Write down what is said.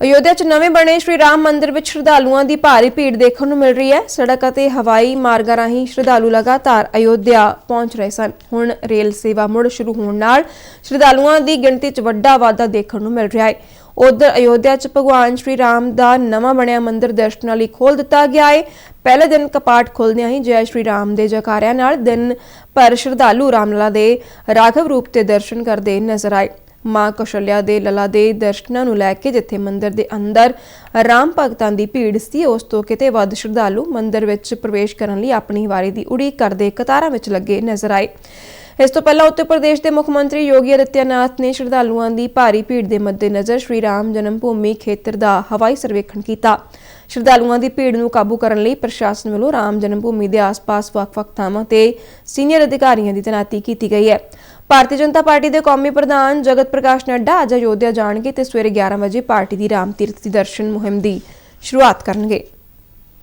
ਅਯੋਧਿਆ 'ਚ ਨਵੇਂ ਬਣੇ ਸ਼੍ਰੀ ਰਾਮ ਮੰਦਿਰ ਵਿੱਚ ਸ਼ਰਧਾਲੂਆਂ ਦੀ ਭਾਰੀ ਭੀੜ ਦੇਖਣ ਨੂੰ ਮਿਲ ਰਹੀ ਹੈ। ਸੜਕ ਅਤੇ ਹਵਾਈ ਮਾਰਗਾਂ ਰਾਹੀਂ ਸ਼ਰਧਾਲੂ ਲਗਾਤਾਰ ਅਯੋਧਿਆ ਪਹੁੰਚ ਰਹੇ ਸਨ। ਹੁਣ ਰੇਲ ਸੇਵਾ ਮੁੜ ਸ਼ੁਰੂ ਹੋਣ ਨਾਲ ਸ਼ਰਧਾਲੂਆਂ ਦੀ ਗਿਣਤੀ 'ਚ ਵੱਡਾ ਵਾਧਾ ਦੇਖਣ ਨੂੰ ਮਿਲ ਰਿਹਾ ਹੈ। ਉਧਰ ਅਯੋਧਿਆ 'ਚ ਭਗਵਾਨ ਸ਼੍ਰੀ ਰਾਮ ਦਾ ਨਵਾਂ ਬਣਿਆ ਮੰਦਿਰ ਦਰਸ਼ਨਾਂ ਲਈ ਖੋਲ ਦਿੱਤਾ ਗਿਆ ਹੈ। ਪਹਿਲੇ ਦਿਨ ਕਪਾਟ ਖੁੱਲਦਿਆਂ ਹੀ ਜੈ ਸ਼੍ਰੀ ਰਾਮ ਦੇ ਜਕਾਰਿਆਂ ਨਾਲ ਦਿਨ ਭਰ ਸ਼ਰਧਾਲੂ ਰਾਮਲਾ ਦੇ ਰਾਘਵ ਰੂਪ ਤੇ ਦਰਸ਼ਨ ਕਰਦੇ ਨਜ਼ਰ ਆਏ। ਮਾਂ ਕੌਸ਼ਲਿਆ ਦੇ, ਲਲਾ ਦੇ ਦਰਸ਼ਨਾਂ ਨੂੰ ਲੈ ਕੇ ਜਿੱਥੇ ਮੰਦਿਰ ਦੇ ਅੰਦਰ ਰਾਮ ਭਗਤਾਂ ਦੀ ਭੀੜ ਸੀ, ਉਸ ਤੋਂ ਕਿਤੇ ਵੱਧ ਸ਼ਰਧਾਲੂ ਮੰਦਿਰ ਵਿੱਚ ਪ੍ਰਵੇਸ਼ ਕਰਨ ਲਈ ਆਪਣੀ ਵਾਰੀ ਦੀ ਉਡੀਕ ਕਰਦੇ ਕਤਾਰਾਂ ਵਿੱਚ ਲੱਗੇ ਨਜ਼ਰ ਆਏ। ਇਸ ਤੋਂ ਪਹਿਲਾਂ ਉੱਤਰ ਪ੍ਰਦੇਸ਼ ਦੇ ਮੁੱਖ ਮੰਤਰੀ ਯੋਗੀ ਆਦਿੱਤਿਆਨਾਥ ਨੇ ਸ਼ਰਧਾਲੂਆਂ ਦੀ ਭਾਰੀ ਭੀੜ ਦੇ ਮੱਦੇਨਜ਼ਰ ਸ਼੍ਰੀ ਰਾਮ ਜਨਮ ਭੂਮੀ ਖੇਤਰ ਦਾ ਹਵਾਈ ਸਰਵੇਖਣ ਕੀਤਾ। ਸ਼ਰਧਾਲੂਆਂ ਦੀ ਭੀੜ ਨੂੰ ਕਾਬੂ ਕਰਨ ਲਈ ਪ੍ਰਸ਼ਾਸਨ ਵੱਲੋਂ ਰਾਮ ਜਨਮ ਭੂਮੀ ਦੇ ਆਸ-ਪਾਸ ਵੱਖ-ਵੱਖ ਥਾਵਾਂ ਤੇ ਸੀਨੀਅਰ ਅਧਿਕਾਰੀਆਂ ਦੀ ਤੈਨਾਤੀ ਕੀਤੀ ਗਈ ਹੈ। ਭਾਰਤੀ ਜਨਤਾ ਪਾਰਟੀ ਦੇ ਕੌਮੀ ਪ੍ਰਧਾਨ ਜਗਤ ਪ੍ਰਕਾਸ਼ ਨੱਡਾ ਅੱਜ ਅਯੋਧਿਆ ਜਾਣਗੇ ਤੇ ਸਵੇਰੇ 11 ਵਜੇ ਪਾਰਟੀ ਦੀ ਰਾਮ ਤੀਰਥ ਦੀ ਦਰਸ਼ਨ ਮੁਹਿੰਮ ਦੀ ਸ਼ੁਰੂਆਤ ਕਰਨਗੇ।